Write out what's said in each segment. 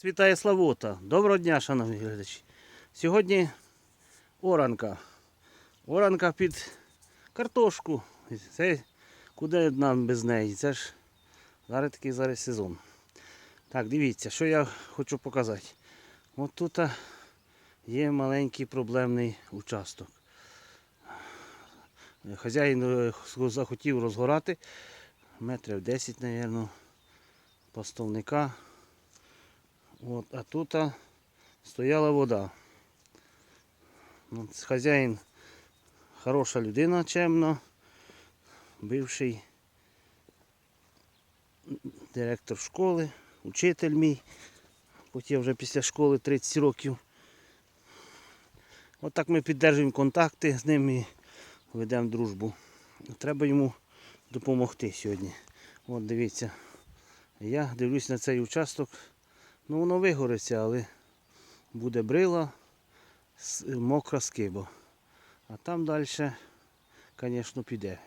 Світає Славота. Доброго дня, шановні глядачі. Сьогодні оранка. Оранка під картошку. Це куди нам без неї? Це ж зараз такий зараз сезон. Так, дивіться, що я хочу показати. От тут є маленький проблемний участок. Хазяїн е, захотів розгорати метрів 10, мабуть, поставника. От, а тут стояла вода. От, хазяїн хороша людина, чемна, бивший директор школи, учитель мій. Потім вже після школи 30 років. От так ми піддержуємо контакти з ним і ведемо дружбу. Треба йому допомогти сьогодні. От дивіться. Я дивлюсь на цей участок. Ну воно вигориться, але буде брила, мокра скиба. А там далі, звісно, піде.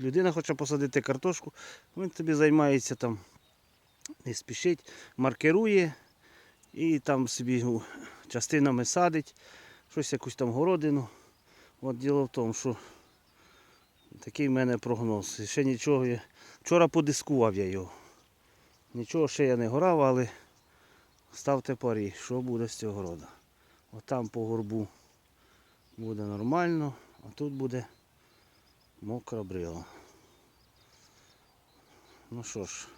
Людина хоче посадити картошку, він тобі займається там, не спішить, маркерує і там собі частинами садить, щось якусь там городину. От діло в тому, що такий в мене прогноз. Ще нічого. Вчора подискував я його. Нічого ще я не горав, але ставте парі, що буде з цього роду. Отам по горбу буде нормально, а тут буде мокра брила. Ну що ж,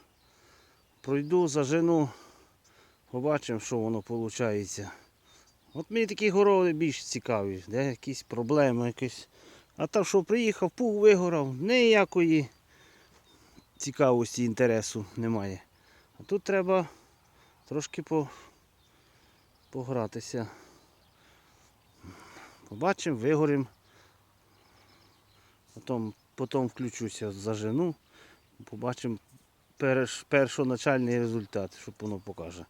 пройду, зажену, побачимо, що воно виходить. От мені такі городи більш цікаві, де якісь проблеми, якісь. А там що приїхав, пух вигорав, ніякої цікавості, інтересу немає. А тут треба трошки по, погратися. Побачимо, вигорім. Потім, потім включуся, зажену. Побачимо перш, першоначальний результат, що воно покаже.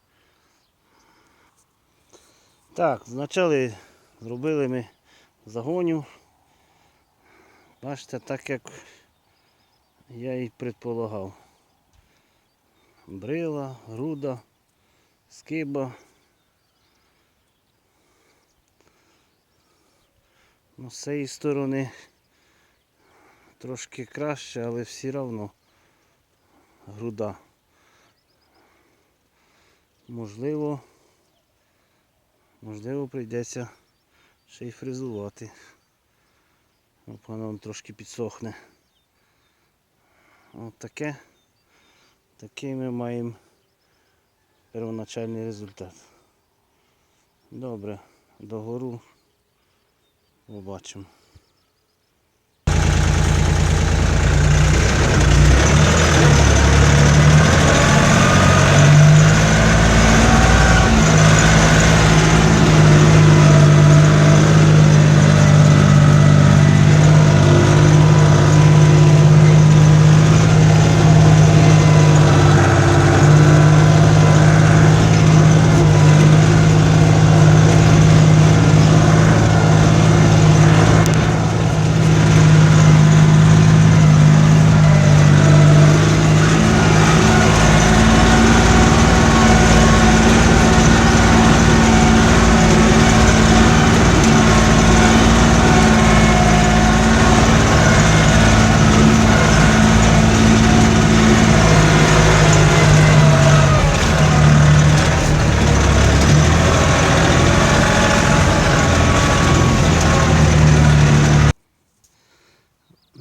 Так, спочатку зробили ми загоню. Бачите, так як я і предполагав. Брила, груда, скиба. Ну, з цієї сторони трошки краще, але все одно груда. Можливо, можливо прийдеться ще й фрезувати. От воно трошки підсохне. От таке. Такий ми маємо первоначальний результат. Добре, догору побачимо.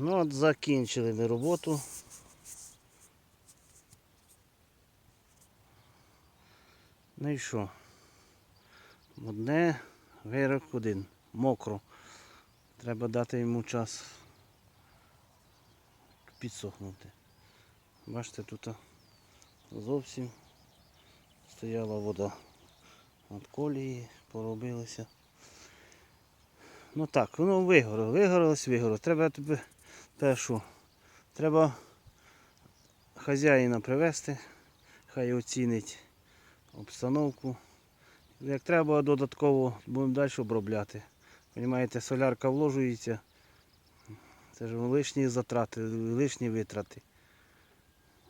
Ну от закінчили ми роботу. Ну і що? Одне, вирок один. Мокро. Треба дати йому час підсохнути. Бачите, тут зовсім стояла вода. От колії поробилися. Ну так, воно вигоріло, вигорілось, вигоріло. Треба тебе першу. Треба хазяїна привезти, хай оцінить обстановку. Як треба додатково будемо далі обробляти. Понімаєте, солярка вложується. Це ж лишні затрати, лишні витрати.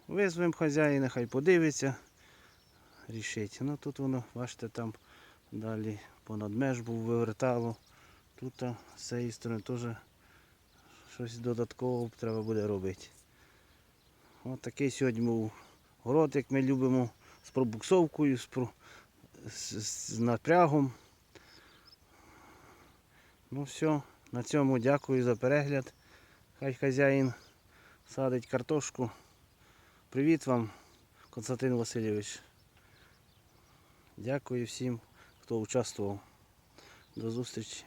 Визвемо хазяїна, хай подивиться. рішити. Ну тут воно, бачите, там далі понад меж був вивертало. Тут з цієї сторони теж щось додатково треба буде робити. Ось такий сьогодні був город, як ми любимо, з пробуксовкою, з, про- з, з напрягом. Ну все, на цьому дякую за перегляд. Хай хазяїн садить картошку. Привіт вам, Константин Васильович. Дякую всім, хто участвував. До зустрічі.